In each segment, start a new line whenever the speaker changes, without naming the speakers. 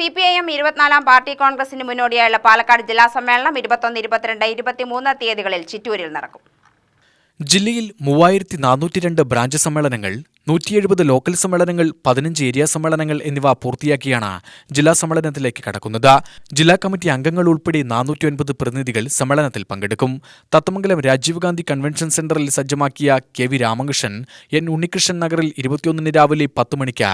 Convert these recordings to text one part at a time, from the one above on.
C P I M ഇരുപത്തിനാലാം party കോൺഗ്രസിന് മുന്നോടിയായുള്ള പാലക്കാട് ജില്ലാ സമ്മേളനം ഇരുപത്തൊന്ന് ഇരുപത്തിരണ്ട് ഇരുപത്തിമൂന്ന് തീയതികളിൽ ചിറ്റൂരിൽ നടക്കും.
ജില്ലയിൽ മൂവായിരത്തി നാനൂറ്റി രണ്ട് ബ്രാഞ്ച് സമ്മേളനങ്ങൾ നൂറ്റി എഴുപത് ലോക്കൽ സമ്മേളനങ്ങൾ പതിനഞ്ച് ഏരിയ സമ്മേളനങ്ങൾ എന്നിവ പൂർത്തിയാക്കിയാണ് ജില്ലാ സമ്മേളനത്തിലേക്ക് കടക്കുന്നത്. ജില്ലാ കമ്മിറ്റി അംഗങ്ങൾ ഉൾപ്പെടെ നാനൂറ്റി ഒൻപത് പ്രതിനിധികൾ സമ്മേളനത്തിൽ പങ്കെടുക്കും. തത്തമംഗലം രാജീവ് ഗാന്ധി കൺവെൻഷൻ സെന്ററിൽ സജ്ജമാക്കിയ K V Ramakrishnan N Unnikrishnan നഗറിൽ ഇരുപത്തിയൊന്നിന് രാവിലെ പത്ത് മണിക്ക്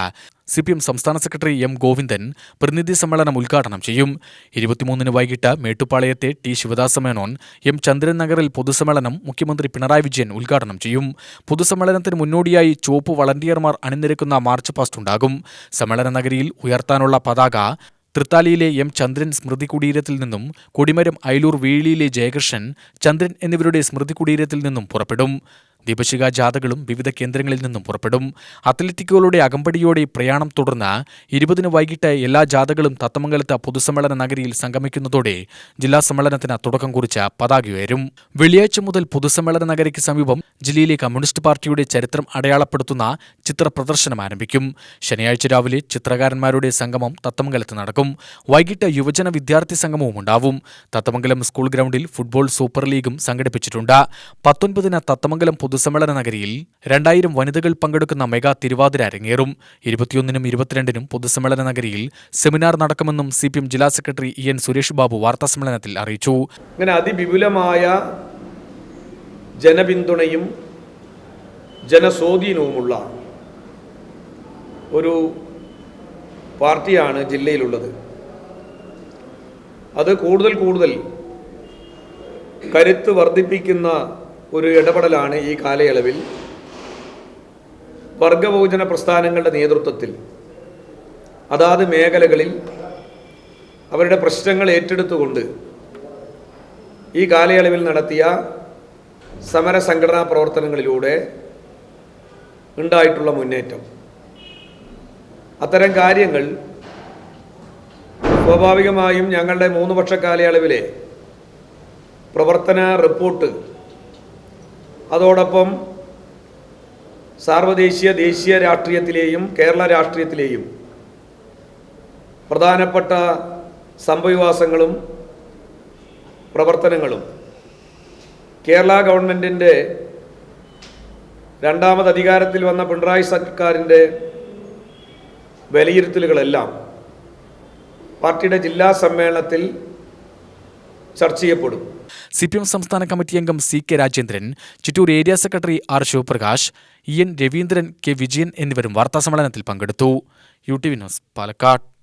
സി പി എം സംസ്ഥാന സെക്രട്ടറി എം ഗോവിന്ദൻ പ്രതിനിധി സമ്മേളനം ഉദ്ഘാടനം ചെയ്യും. ഇരുപത്തിമൂന്നിന് വൈകിട്ട് മേട്ടുപാളയത്തെ ടി ശിവദാസ മേനോൻ എം ചന്ദ്രൻ നഗറിൽ പൊതുസമ്മേളനം മുഖ്യമന്ത്രി പിണറായി വിജയൻ ഉദ്ഘാടനം ചെയ്യും. പൊതുസമ്മേളനത്തിന് മുന്നോടിയായി ചുവപ്പ് വളണ്ടിയർമാർ അണിനിരക്കുന്ന മാർച്ച് പാസ്റ്റ് ഉണ്ടാകും. സമ്മേളന നഗരിയിൽ ഉയർത്താനുള്ള പതാക തൃത്താലിയിലെ എം ചന്ദ്രൻ സ്മൃതി കുടീരത്തിൽ നിന്നും കൊടിമരം അയലൂർ വീഴിയിലെ ജയകൃഷ്ണൻ ചന്ദ്രൻ എന്നിവരുടെ സ്മൃതി കുടീരത്തിൽ നിന്നും പുറപ്പെടും. ദീപശിഖ ജാഥകളും വിവിധ കേന്ദ്രങ്ങളിൽ നിന്നും പുറപ്പെടും. അത്ലറ്റിക്കുകളുടെ അകമ്പടിയോടെ പ്രയാണം തുടർന്ന് ഇരുപതിന് വൈകിട്ട് എല്ലാ ജാഥകളും തത്തമംഗലത്ത് പൊതുസമ്മേളന നഗരിയിൽ സംഗമിക്കുന്നതോടെ ജില്ലാ സമ്മേളനത്തിന് തുടക്കം കുറിച്ച് പതാക ഉയരും. വെള്ളിയാഴ്ച മുതൽ പൊതുസമ്മേളന നഗരിക്ക് സമീപം ജില്ലയിലെ കമ്മ്യൂണിസ്റ്റ് പാർട്ടിയുടെ ചരിത്രം അടയാളപ്പെടുത്തുന്ന ചിത്ര പ്രദർശനം ആരംഭിക്കും. ശനിയാഴ്ച രാവിലെ ചിത്രകാരന്മാരുടെ സംഗമം തത്തമംഗലത്ത് നടക്കും. വൈകിട്ട് യുവജന വിദ്യാർത്ഥി സംഗമവും ഉണ്ടാവും. തത്തമംഗലം സ്കൂൾ ഗ്രൗണ്ടിൽ ഫുട്ബോൾ സൂപ്പർ ലീഗും സംഘടിപ്പിച്ചിട്ടുണ്ട്. പത്തൊൻപതിന് തത്തമംഗലം പൊതുസമ്മേളന നഗരിയിൽ രണ്ടായിരം വനിതകൾ പങ്കെടുക്കുന്ന മെഗാ തിരുവാതിര അരങ്ങേറും. ഇരുപത്തിയൊന്നിനും ഇരുപത്തിരണ്ടിനും പൊതുസമ്മേളന നഗരിയിൽ സെമിനാർ നടക്കുമെന്നും സി പി എം ജില്ലാ secretary E N Suresh Babu വാർത്താസമ്മേളനത്തിൽ അറിയിച്ചു.
അങ്ങനെ അതിവിപുലമായ ജനപിന്തുണയും ജനസ്വാധീനവുമുള്ള ഒരു പാർട്ടിയാണ് ജില്ലയിലുള്ളത്. അത് കൂടുതൽ കൂടുതൽ കരുത്ത് വർദ്ധിപ്പിക്കുന്ന ഒരു ഇടപെടലാണ് ഈ കാലയളവിൽ വർഗബഹുജന പ്രസ്ഥാനങ്ങളുടെ നേതൃത്വത്തിൽ. അതാത് മേഖലകളിൽ അവരുടെ പ്രശ്നങ്ങൾ ഏറ്റെടുത്തുകൊണ്ട് ഈ കാലയളവിൽ നടത്തിയ സമര സംഘടനാ പ്രവർത്തനങ്ങളിലൂടെ ഉണ്ടായിട്ടുള്ള മുന്നേറ്റം. അത്തരം കാര്യങ്ങൾ സ്വാഭാവികമായും ഞങ്ങളുടെ മൂന്ന് വർഷ കാലയളവിലെ പ്രവർത്തന റിപ്പോർട്ട് അതോടൊപ്പം സാർവദേശീയ ദേശീയ രാഷ്ട്രീയത്തിലെയും കേരള രാഷ്ട്രീയത്തിലെയും പ്രധാനപ്പെട്ട സംഭവിവാസങ്ങളും പ്രവർത്തനങ്ങളും കേരള ഗവൺമെന്റിന്റെ രണ്ടാമത് അധികാരത്തിൽ വന്ന പിണറായി സർക്കാരിന്റെ വിലയിരുത്തലുകളെല്ലാം പാർട്ടിയുടെ ജില്ലാ സമ്മേളനത്തിൽ ചർച്ച ചെയ്യപ്പെടും.
സി പി എം സംസ്ഥാന കമ്മിറ്റി അംഗം C K Rajendran Chittur area secretary R Sivaprakash E N Raveendran K Vijayan എന്നിവരും വാർത്താസമ്മേളനത്തിൽ പങ്കെടുത്തു. U T V news Palakkad.